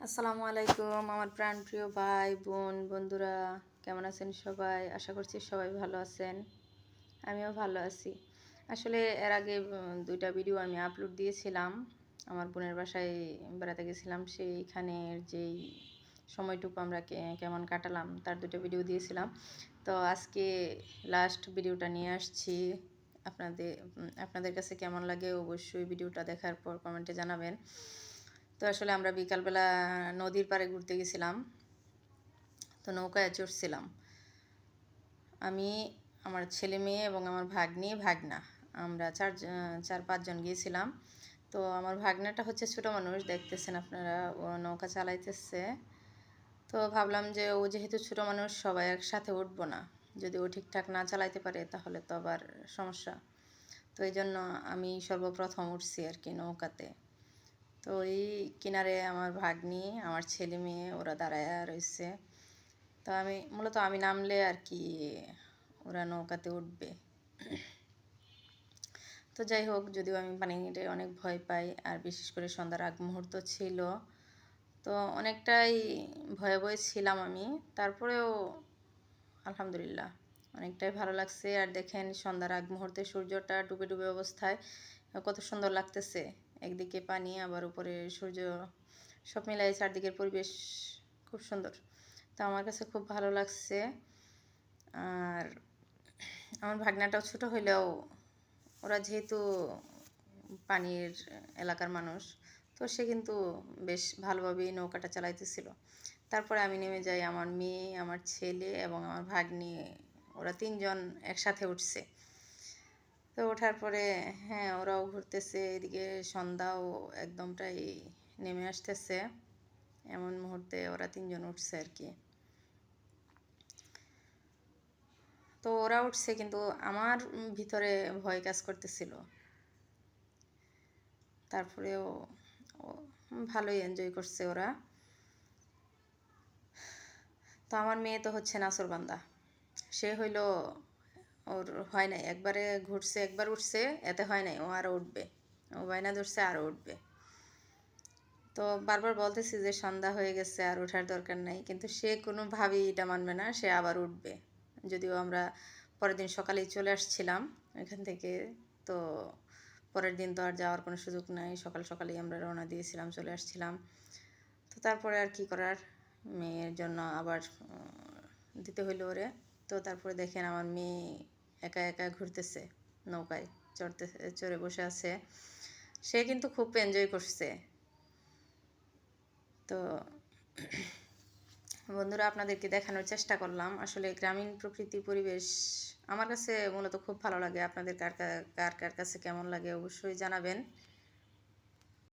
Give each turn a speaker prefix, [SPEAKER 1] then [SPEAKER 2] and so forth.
[SPEAKER 1] আসসালামু আলাইকুম, আমার প্রাণ প্রিয় ভাই, বোন, বন্ধুরা, কেমন আছেন সবাই? আশা করছি সবাই ভালো আছেন। আমিও ভালো আছি। আসলে এর আগে দুইটা ভিডিও আমি আপলোড দিয়েছিলাম। আমার বোনের বাসায় বেড়াতে গেছিলাম, সেইখানের যেই সময়টুকু আমরা কেমন কাটালাম, তার দুটো ভিডিও দিয়েছিলাম। তো আজকে লাস্ট ভিডিওটা নিয়ে আসছি। আপনাদের আপনাদের কাছে কেমন লাগে অবশ্যই ভিডিওটা দেখার পর কমেন্টে জানাবেন। তো আসলে আমরা বিকালবেলা নদীর পাড়ে ঘুরতে গেছিলাম। তো নৌকায় চড়ছিলাম। আমি, আমার ছেলে মেয়ে এবং আমার ভাগ্নি, ভাগনা। আমরা চার চার পাঁচজন গিয়েছিলাম। তো আমার ভাগনাটা হচ্ছে ছোটো মানুষ, দেখতেছেন আপনারা, ও নৌকা চালাইতেছে। তো ভাবলাম যে ও যেহেতু ছোটো মানুষ, সবাই একসাথে উঠবো না। যদি ও ঠিকঠাক না চালাইতে পারে, তাহলে তো আবার সমস্যা। তো এই জন্য আমি সর্বপ্রথম উঠছি আর কি নৌকাতে। তো ওই কিনারে আমার ভাগ্নি, আমার ছেলে মেয়ে, ওরা দাঁড়ায় রয়েছে। তো আমি, মূলত আমি নামলে আর কি ওরা নৌকাতে উঠবে। তো যাই হোক, যদিও আমি পানিতে অনেক ভয় পাই, আর বিশেষ করে সন্ধ্যার আগ মুহূর্ত ছিল। তো অনেকটাই ভয়ে ভয়ে ছিলাম আমি। তারপরেও আলহামদুলিল্লাহ। অনেকটাই ভালো লাগছে। আর দেখেন সন্ধ্যার আগ মুহূর্তে সূর্যটা ডুবে ডুবে অবস্থায়, কত সুন্দর লাগতেছে। একদিকে পানি, আবার উপরে সূর্য, সব মিলাই চারদিকের পরিবেশ খুব সুন্দর। তো আমার কাছে খুব ভালো লাগছে। আর আমার ভাগনাটাও ছোট হইলেও ওরা যেহেতু পানির এলাকার মানুষ, তো সে কিন্তু বেশ ভালোভাবেই নৌকাটা চালাইতেছিল। তারপরে আমি নেমে যাই আমার মেয়ে, আমার ছেলে এবং আমার ভাগ্নি ওরা তিনজন একসাথে উঠছে। তো ওঠার পরে হ্যাঁ ওরাও ঘুরতেছে, এদিকে সন্ধ্যাও একদমটাই নেমে আসতেছে। এমন মুহূর্তে ওরা তিনজন উঠছে আর কি। তো ওরা উঠছে কিন্তু আমার ভিতরে ভয় কাজ করতেছিল। তারপরেও ভালোই এনজয় করছে ওরা। তো আমার মেয়ে তো হচ্ছে নাসরবান্দা সে হইল ওর হয় নাই। একবারে ঘুরছে, একবার উঠছে, এতে হয় নাই, ও আরও উঠবে। ও বায়না ধরছে আরও উঠবে। তো বারবার বলতেছি যে সন্ধ্যা হয়ে গেছে, আর ওঠার দরকার নাই। কিন্তু সে কোনোভাবেই এটা মানবে না, সে আবার উঠবে। যদিও আমরা পরের দিন সকালেই চলে আসছিলাম এখান থেকে, তো পরের দিন তো আর যাওয়ার কোনো সুযোগ নাই। সকাল সকালেই আমরা রওনা দিয়েছিলাম, চলে আসছিলাম। তো তারপরে আর কি করার? মেয়ের জন্য আবার দিতে হইল ওরে। তো তারপরে দেখেন আমার মেয়ে একা একা ঘুরতেছে নৌকায়, চড়তে, চড়ে বসে আছে। সে কিন্তু খুব এনজয় করছে। তো বন্ধুরা, আপনাদেরকে দেখানোর চেষ্টা করলাম। আসলে গ্রামীণ প্রকৃতি পরিবেশ আমার কাছে মূলত খুব ভালো লাগে। আপনাদের কার কার কার কার কাছে কেমন লাগে অবশ্যই জানাবেন।